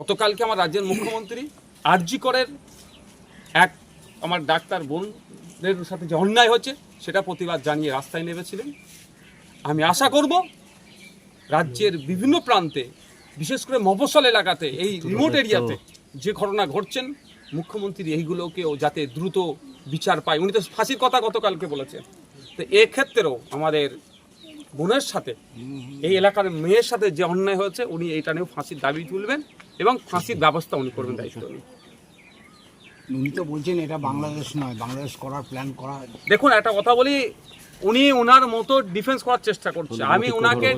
গতকালকে আমার রাজ্যের মুখ্যমন্ত্রী আরজি করের এক আমার ডাক্তার বোনদের সাথে যে অন্যায় হচ্ছে সেটা প্রতিবাদ জানিয়ে রাস্তায় নেমেছিলেন। আমি আশা করব রাজ্যের বিভিন্ন প্রান্তে বিশেষ করে মফস্বল এলাকাতে এই রিমোট এরিয়াতে যে ঘটনা ঘটছেন মুখ্যমন্ত্রী এইগুলোকেও যাতে দ্রুত বিচার পায়। উনি তো ফাঁসির কথা গতকালকে বলেছেন। তো এক্ষেত্রেও আমাদের বোনের সাথে। এই এলাকার মেয়ের সাথে যে অন্যায় হয়েছে উনি এইটা নিয়েও ফাঁসির দাবি তুলবেন এবং ফাঁসির ব্যবস্থা উনি করবেন দায়িত্ব উনি তো বলছেন এটা বাংলাদেশ নয় বাংলাদেশ করার প্ল্যান করা দেখুন একটা কথা বলি উনি ওনার মতো ডিফেন্স করার চেষ্টা করছে। আমি ওনাকে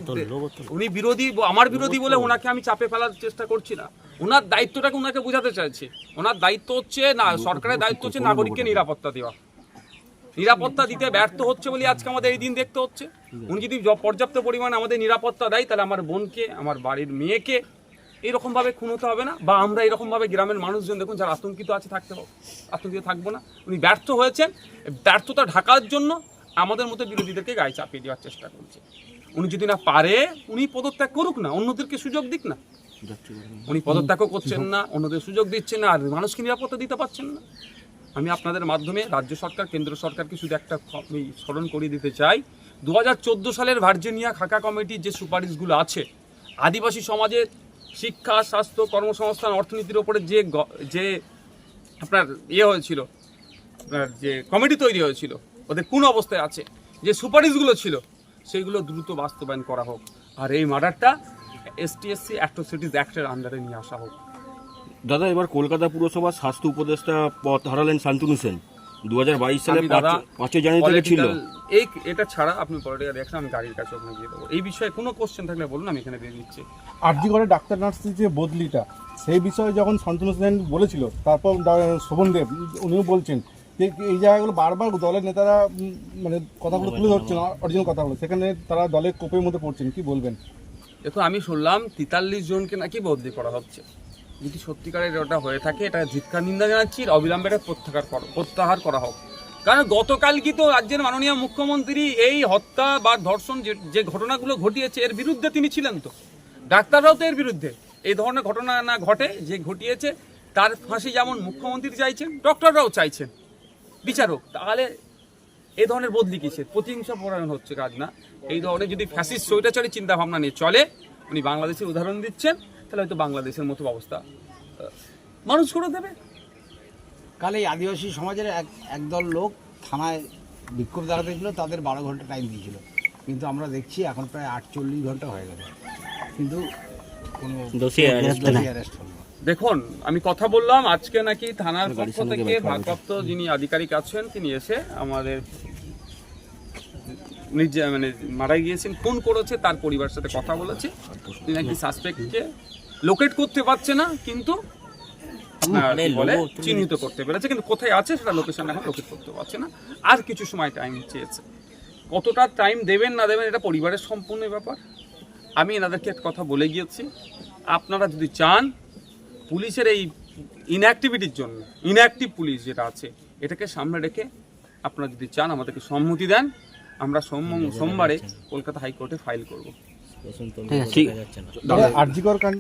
উনি বিরোধী আমার বিরোধী বলে ওনাকে আমি চাপে ফেলার চেষ্টা করছি না। ওনার দায়িত্বটাকে ওনাকে বোঝাতে চাইছি। ওনার দায়িত্ব হচ্ছে না সরকারের দায়িত্ব হচ্ছে নাগরিককে নিরাপত্তা দেওয়া। নিরাপত্তা দিতে ব্যর্থ হচ্ছে বলে আজকে আমাদের এই দিন দেখতে হচ্ছে। উনি যদি পর্যাপ্ত পরিমাণে আমাদের নিরাপত্তা দেয়, তাহলে আমার বোনকে, আমার বাড়ির মেয়েকে এরকম ভাবে খুন হতে হবে না। বা আমরা এরকম ভাবে গ্রামের মানুষজন, দেখুন যারা আতঙ্কিত আছে, থাকতে হবে। আতঙ্কিত থাকব না। উনি ব্যর্থ হয়েছেন। ব্যর্থতা ঢাকার জন্য আমাদের মতো বিরোধীদেরকে গায়ে চাপিয়ে দেওয়ার চেষ্টা করছে। উনি যদি না পারে, উনি পদত্যাগ করুক না, অন্যদেরকে সুযোগ দিক না। উনি পদত্যাগও করছেন না, অন্যদের সুযোগ দিচ্ছেন না, আর মানুষকে নিরাপত্তা দিতে পারছেন না। আমি আপনাদের মাধ্যমে রাজ্য সরকার, কেন্দ্র সরকারকে শুধু একটা স্মরণ করিয়ে দিতে চাই। দু হাজার চোদ্দ সালের ভার্জিনিয়া খাকা কমিটির যে সুপারিশগুলো আছে, আদিবাসী সমাজের শিক্ষা, স্বাস্থ্য, কর্মসংস্থান, অর্থনীতির ওপরে যে যে আপনার ইয়ে হয়েছিল, আপনার যে কমিটি তৈরি হয়েছিল, ওদের কোন অবস্থায় আছে, যে সুপারিশগুলো ছিল, সেইগুলো দ্রুত বাস্তবায়ন করা হোক। আর এই মার্ডারটা এসটিএসসি অ্যাট্রোসিটিস অ্যাক্টের আন্ডারে নিয়ে আসা হোক। দাদা এবার কলকাতা পুরসভার স্বাস্থ্য উপদেষ্টা পদ হারালেন শান্তনু সেন। দুহাজার বাইশ সালে পাঁচই জানুয়ারি থেকে ছিল। এই এটা ছাড়া আপনি পলিটিক্যাল দেখছেন আমি গাড়ির কাছে ওখানে গিয়ে দেবো এই বিষয়ে কোনো কোশ্চেন থাকলে বলুন আমি এখানে দিয়ে দিচ্ছি। আরজি করে ডাক্তার নার্সের যে বদলিটা সেই বিষয়ে যখন শান্তনু সেন বলেছিল তারপর দা- শোভনদেব উনিও বলছেন যে এই জায়গাগুলো বারবার দলের নেতারা মানে কথাগুলো তুলে ধরছেন অরিজিনাল কথাগুলো। সেখানে তারা দলের কোপের মধ্যে পড়ছেন কি বলবেন? দেখুন আমি শুনলাম তেতাল্লিশ জনকে নাকি বদলি করা হচ্ছে। যদি সত্যিকারের ওটা হয়ে থাকে, এটা ধিক্কার, নিন্দা জানাচ্ছি অবিলম্বে এটা প্রত্যাহার করা প্রত্যাহার করা হোক। কারণ গতকাল কি তো রাজ্যের মাননীয় মুখ্যমন্ত্রী এই হত্যা বা ধর্ষণ যে ঘটনাগুলো ঘটিয়েছে, এর বিরুদ্ধে তিনি ছিলেন তো। ডাক্তাররাও তো এর বিরুদ্ধে। এই ধরনের ঘটনা না ঘটে, যে ঘটিয়েছে, তার ফাঁসি যেমন মুখ্যমন্ত্রী চাইছেন, ডক্টররাও চাইছেন। বিচারক তাহলে এই ধরনের বদলি কিসের? প্রতিহিংসা পরায়ণ হচ্ছে কাজ না। এই ধরনের যদি স্বৈরাচারী চিন্তা ভাবনা নিয়ে চলে, উনি বাংলাদেশের উদাহরণ দিচ্ছেন। তাহলে হয়তো বাংলাদেশের মতো অবস্থা। মানুষ করে দেবে। কাল এই আদিবাসী সমাজের এক একদল লোক থানায় বিক্ষোভ দেখাতে ছিল তাদের বারো ঘণ্টা টাইম দিয়েছিল। কিন্তু আমরা দেখছি এখন প্রায় আটচল্লিশ ঘণ্টা হয়ে গেল কিন্তু কোনো দোষী arrest হলো দেখুন আমি কথা বললাম আজকে নাকি থানার পক্ষ থেকে ভারপ্রাপ্ত যিনি আধিকারিক আছেন তিনি এসে আমাদের নিজে মানে মারা গিয়েছেন ফোন করেছে তার পরিবারের সাথে কথা বলেছে। তিনি নাকি সাসপেক্টকে লোকেট করতে পারছে না কিন্তু বলে চিহ্নিত করতে পেরেছে কিন্তু কোথায় আছে সেটা লোকেশন এখন লোকেট করতে পারছে না। আর কিছু সময় টাইম চেয়েছে। কতটা টাইম দেবেন না দেবেন এটা পরিবারের সম্পূর্ণ ব্যাপার। আমি এনাদেরকে একটা কথা বলে গিয়েছি। আপনারা যদি চান পুলিশের এই ইনঅ্যাক্টিভিটির জন্য ইনঅ্যাক্টিভ পুলিশ যেটা আছে এটাকে সামনে রেখে আপনারা যদি চান আমাদেরকে সম্মতি দেন আমরা সোম- সোমবারে কলকাতা হাইকোর্টে ফাইল করব। ঠিক আছে। কর কাণ্ড